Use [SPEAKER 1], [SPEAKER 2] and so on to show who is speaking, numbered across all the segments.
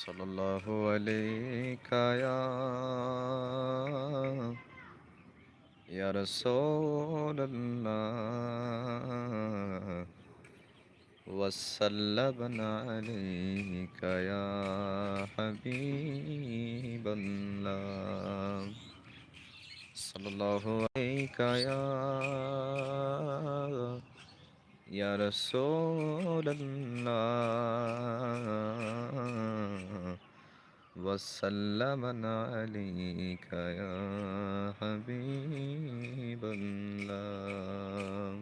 [SPEAKER 1] صلى الله عليك يا يا رسول الله وسلم عليك يا حبيب الله صلى الله عليك يا يا رسول الله وسلم عليك يا حبيب الله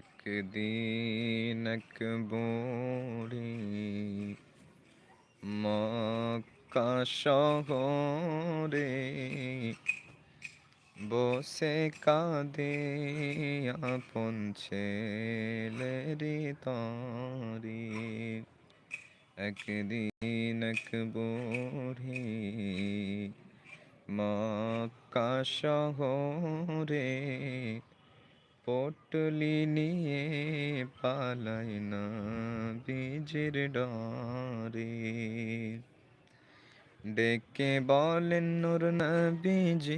[SPEAKER 1] একদিন এক বড়ি মক্কা শহরে বসে কাঁদে আপন ছেলেরি তরি। একদিন এক বুড়ি মক্কা শহরে পটলি নিয়ে পালাই না বীজের ডরে। ডেকে বলেন, নূর নবীজি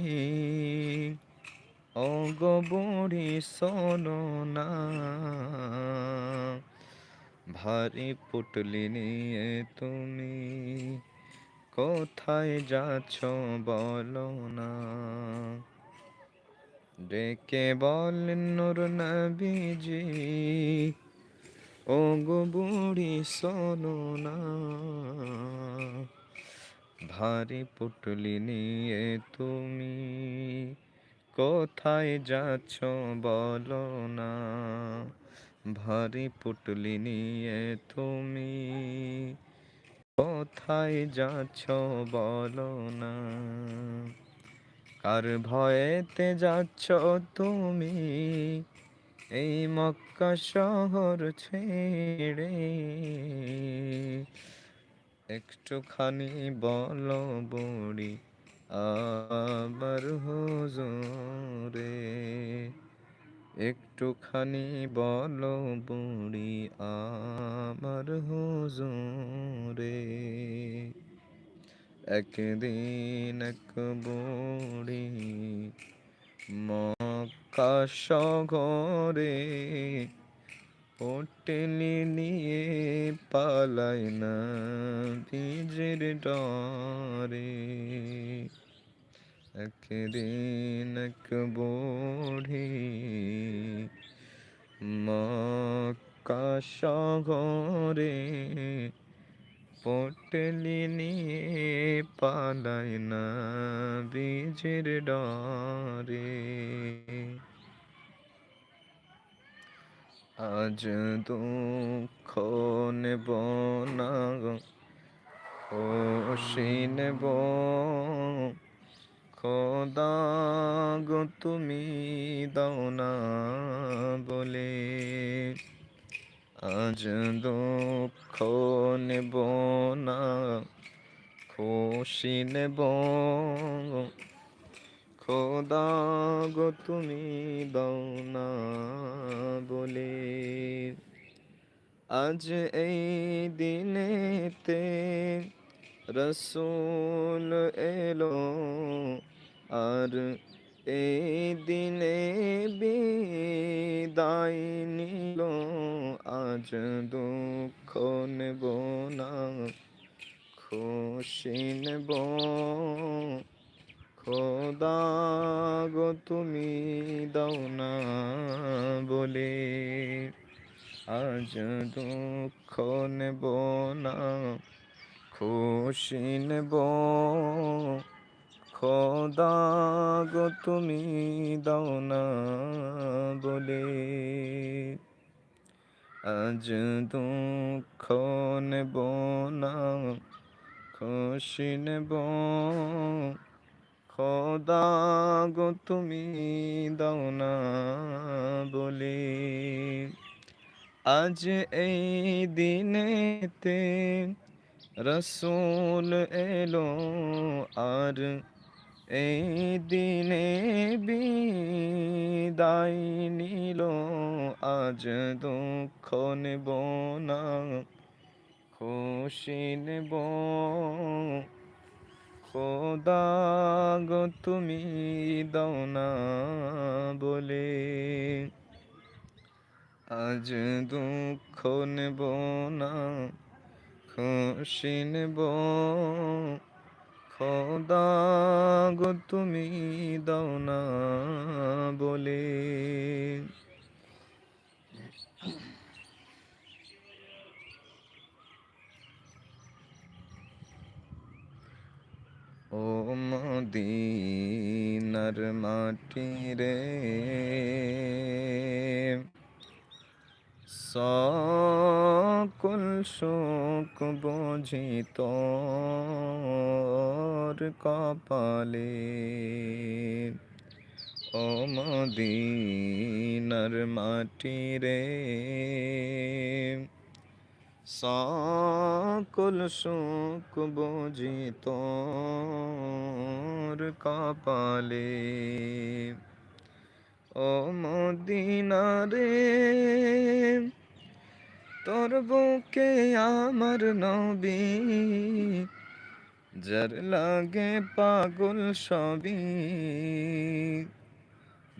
[SPEAKER 1] ও গো শোনো না। ভারী পুটলি নিয়ে তুমি কোথায় যাচ্ছ বলো না। ডেকে বলেন, নূর নবীজি ও গো শোনো না। ভারী পুটলি নিয়ে তুমি কোথায় যাচ্ছ বলো না। ভারী পুটলি নিয়ে তুমি কোথায় যাচ্ছ বলো না। কার ভয়েতে যাচ্ছ তুমি এই মক্কা শহর ছেড়ে? একটুখানি বলো বুড়ি, আবার হুজুরে। একটুখানি বলো বুড়ি আমার হুজুরে। একদিন এক বুড়ি মক্কা শহরে পটলি নিয়ে পালাই না বীজের ডরে। একদিন এক বুড়ি মক্কা শহরে পটলি নিয়ে পালাই না বীজের ডরে। আজ দুঃখ নেব না খুশি নেব। খোদা গো, তুমি দাও না বলে। আজ দুঃখ নেব না খুশি নেব। খোদা গো তুমি দাও না বলে। আজ এই দিনেতে রসুল এলো, আর এই দিনে বিদায় নিল। আজ দুঃখ নেব না, খুশি নেব। খোদা গো তুমি দাও না বলে। আজ দুঃখ নেব না, খুশি নেব। খোদা গো তুমি দাও না বলে। আজ দুঃখ নেব না, খুশি নেব। খোদা গো তুমি দাও না বলে। আজ এই দিনেতে রসুল এলো আর এই দিনে বিদায় নিল। আজ দুঃখ নেব না, খুশি নেব খোদা তুমি দাও না বলে। আজ দুঃখ নেব না, খুশি নেব। খোদা তুমি দাও না বলে ও মদিনার মাটি রে। সকল শোক বুঝি কপালে। ও মদিনার মাটি রে। সকল শোক বুঝি তোর কপালে ও মদিনারে তোর বুকে আমার নবী যার লাগে পাগল সবই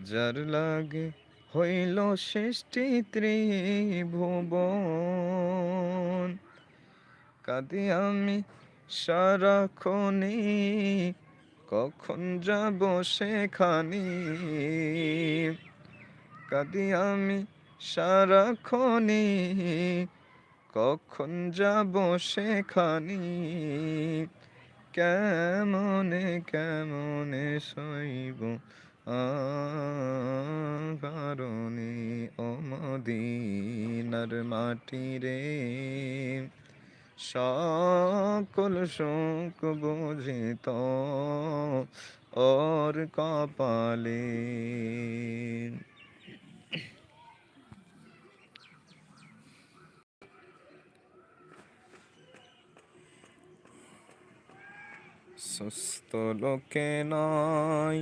[SPEAKER 1] যার লাগে হইল সৃষ্টি ত্রিভুবন। কাঁদি আমি সারাক্ষণে কখন যাব সেখানে? কাঁদি আমি সারাক্ষণে কখন যাব সেখানে? কেমনে কেমনে সইব কারণে অমদিনার মাটি রে সকল শোক বুঝিত ওর কপালে। সুস্থ লোকে নয়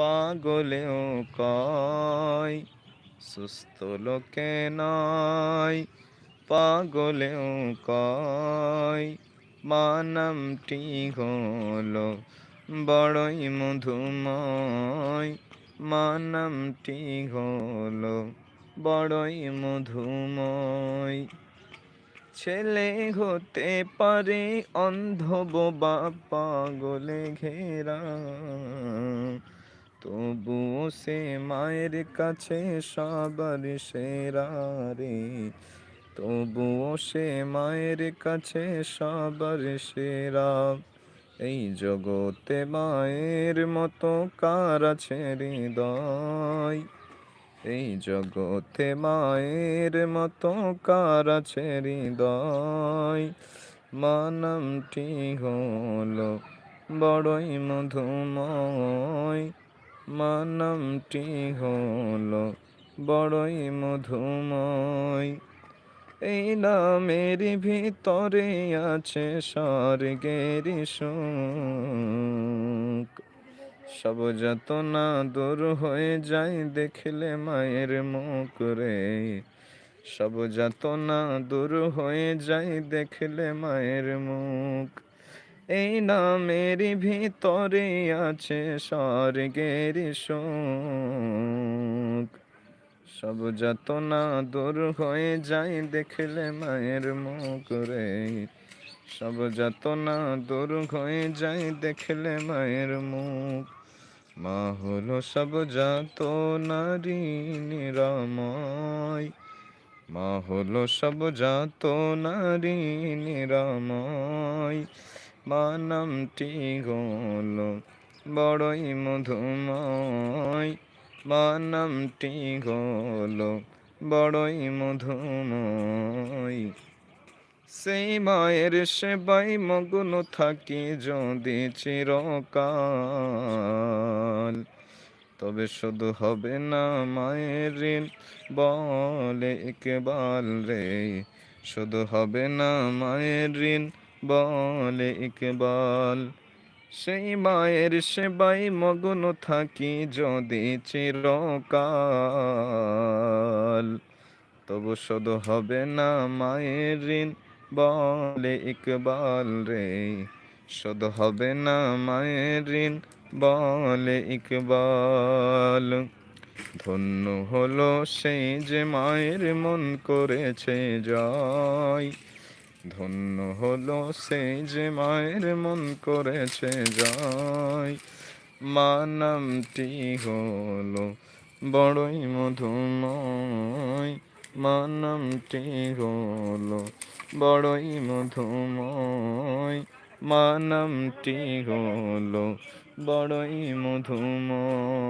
[SPEAKER 1] পাগলেও কয়, সুস্থ লোকে নয়, পাগলেও কয়। মানামটি হলো বড়ই মধুময়। মানামটি হলো বড়ই মধুময়। ছেলে হতে পারে অন্ধ বোবা পাগলে ঘেরা। তবুও সে মায়ের কাছে সবার সেরা রে। তবুও সে মায়ের কাছে সবার সেরা। এই জগতে মায়ের মতো কার আছে হৃদয়? এই জগতে মায়ের মতো কার আছে হৃদয়? মানমটি হলো বড়ই মধুময়। মানমটি হলো বড়ই মধুময়। এই নামের ভিতরে আছে স্বর্গের সুখ। সব যাতনা দূর হয়ে যায় দেখলে মায়ের মুখ রে। সব যাতনা দূর হয়ে যায় দেখলে মায়ের মুখ। এই নামের ভিতরে আছে স্বর্গের সুখ। সব যাতনা দূর হয়ে যায় দেখলে মায়ের মুখ রে। সব যাতনা দূর হয়ে যায় দেখলে মায়ের মুখ। মা হলো সব যাত নারী নিরাময়। মা হলো সব যাত নারী নিরাময়। মা নামটি হলো বড়ই মধুময়। মা নামটি হলো বড়ই মধুময়। সেই মায়ের সেবাই মগ্ন থাকি যদি চিরকাল। তবে শুধু হবে না মায়ের ঋণ, বলে ইকবাল রে। শুধু হবে না মায়ের ঋণ বলে ইকবাল, সেই মায়ের সেবাই মগ্ন থাকি যদি চিরকাল। তবু শুধু হবে না মায়ের ঋণ, বলে ইকবাল রে। শুধু হবে না মায়ের ঋণ, বলে ইকবাল। ধন্য হলো সেই যে মায়ের মন করেছে জয়। ধন্য হলো সেই যে মায়ের মন করেছে জয়। মা নামটি হলো বড়ই মধুময়। মা নামটি হলো বড়ই মধুময়। মা নামটি হলো বড়ই মধুময়।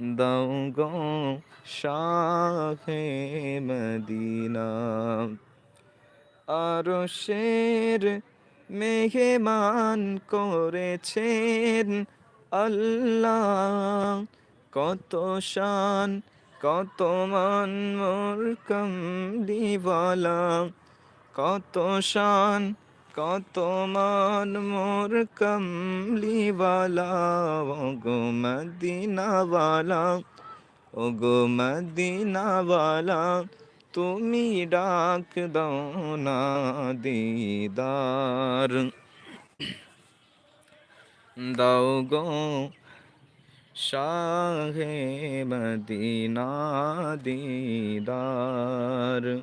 [SPEAKER 1] দাও শাহে মদিনা আর শের মেহমান করেছেন আল্লাহ কত শান, কত মান মোর কমলিওয়ালা কত শান কত মান মোর কমলিওয়ালা গো মদিনাওয়ালা ও গো মদিনাওয়ালা, তুমি ডাক দাও না দিদার। দাও গো শাহে মদিনা দিদার।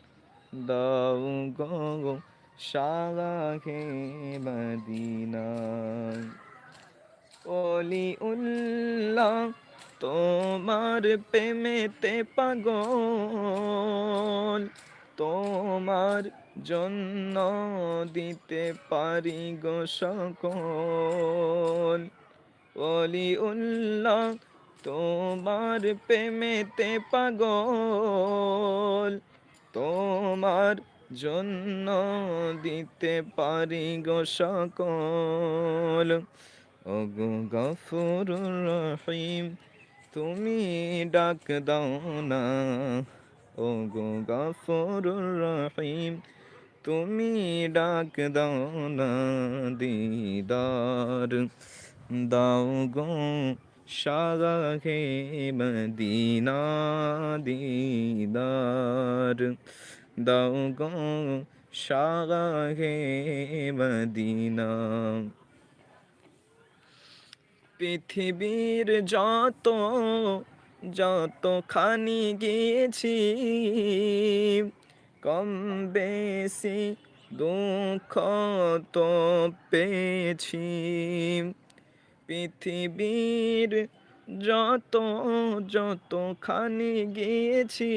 [SPEAKER 1] দাও গো শাহে মদিনা। অলি উল্লাহ, তোমার প্রেমেতে পাগল। তোমার জন্য দিতে পারি গো সকল। অলি উল্লাহ, তোমার প্রেমেতে পাগল। তোমার জন্য দিতে পারি গো সকল। ওগো গফুর রহিম, তুমি ডাক দাও না। ওগো গফুর রহিম, তুমি ডাক দাও না। দিদার, দাও গো শাহে মদিনা দিদার। দাও গো শাহে মদিনা। পৃথিবীর যত, যতখানি গিয়েছি, কম বেশি দুঃখ তো পেয়েছি। পৃথিবীর যত যতখানি গিয়েছি,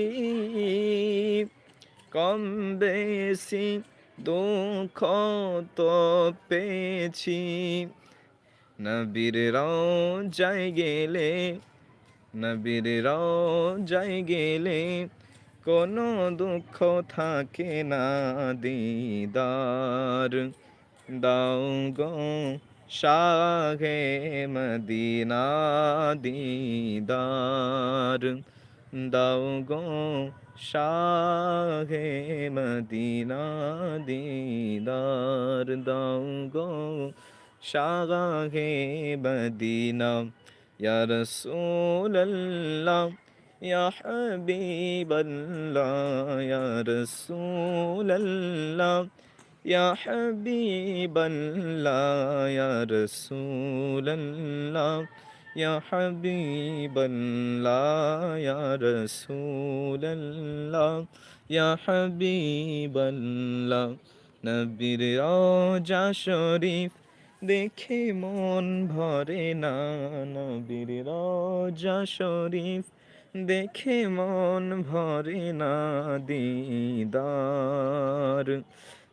[SPEAKER 1] কম বেশি দুঃখ তো পেয়েছি। নবীর যাই গেলে, নবীর যাই গেলে কোনো দুঃখ থাকে না, দিদার। দাও গো শাহে মদিনা দিদার দাও গো শাহে মদিনা দিদার দাও গো শাহে মদিনা ইয়া রাসূলুল্লাহ ইয়া হাবিবাল্লাহ ইয়া রাসূলুল্লাহ ইয়া হাবিবাল্লাহ ইয়া রাসূলুল্লাহ ইয়া হাবিবাল্লাহ ইয়া রাসূলুল্লাহ ইয়া হাবিবাল্লাহ নবীর রওজা শরীফ দেখে মন ভরে না নবীর রওজা শরীফ দেখে মন ভরে না দিদার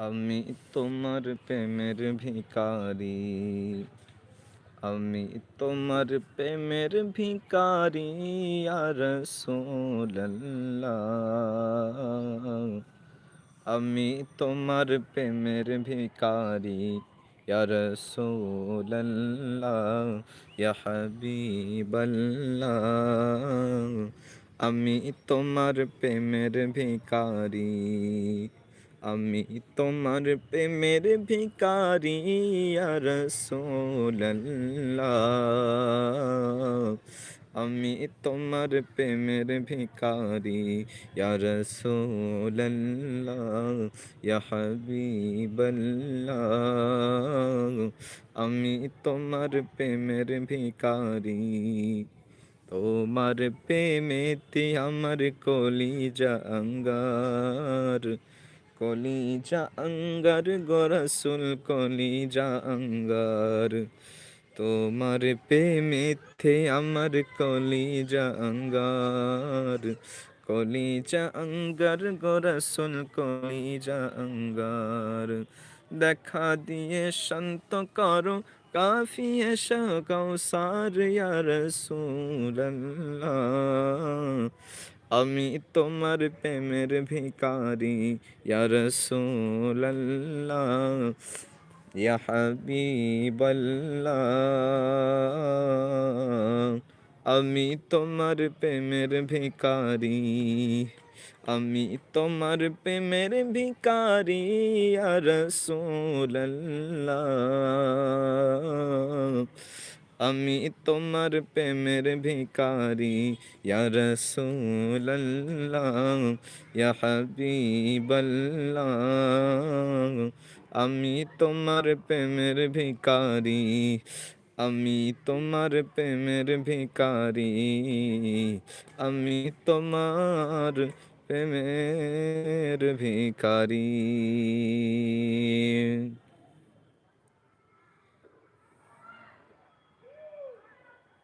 [SPEAKER 1] আমি তোমার প্রেমের ভিকারি আমি তোমার প্রেমের ভিকারি আর আমি তোমার প্রেমের ভিকারি ইয়ার সোল্লাহ আমি তোমার প্রেমের ভিকারি আমি তোমার প্রেমের ভিকারি রসোল্লাহ আমি তোমার প্রেমের ভিকারি রসোল্লাহ হাবিবল্লাহ। আমি তোমার প্রেমের ভিকারি তোমার প্রেমেতে আমার কলিজা অঙ্গার কলিজা অঙ্গার গোরসুল কলিজা অঙ্গার তোমার প্রেমেতে আমার কলিজা অঙ্গার কলিজা অঙ্গার গোরসুল কলিজা অঙ্গার দেখা দিয়ে শান্ত করো, কাফিয়ে কৌসার রসুল্লাহ আমি তোমার প্রেমের ভিকারি রসুল্লাহ ইয়া হাবিবাল্লাহ। আমি তোমার প্রেমের ভিকারি আমি তোমার প্রেমের ভিকারি রসুল্লাহ আমি তোমার প্রেমের ভিকারি ইয়া রাসূলুল্লাহ, ইয়া হাবিবাল্লাহ। আমি তোমার প্রেমের ভিকারি আমি তোমার প্রেমের ভিকারি আমি তোমার প্রেমের ভিকারি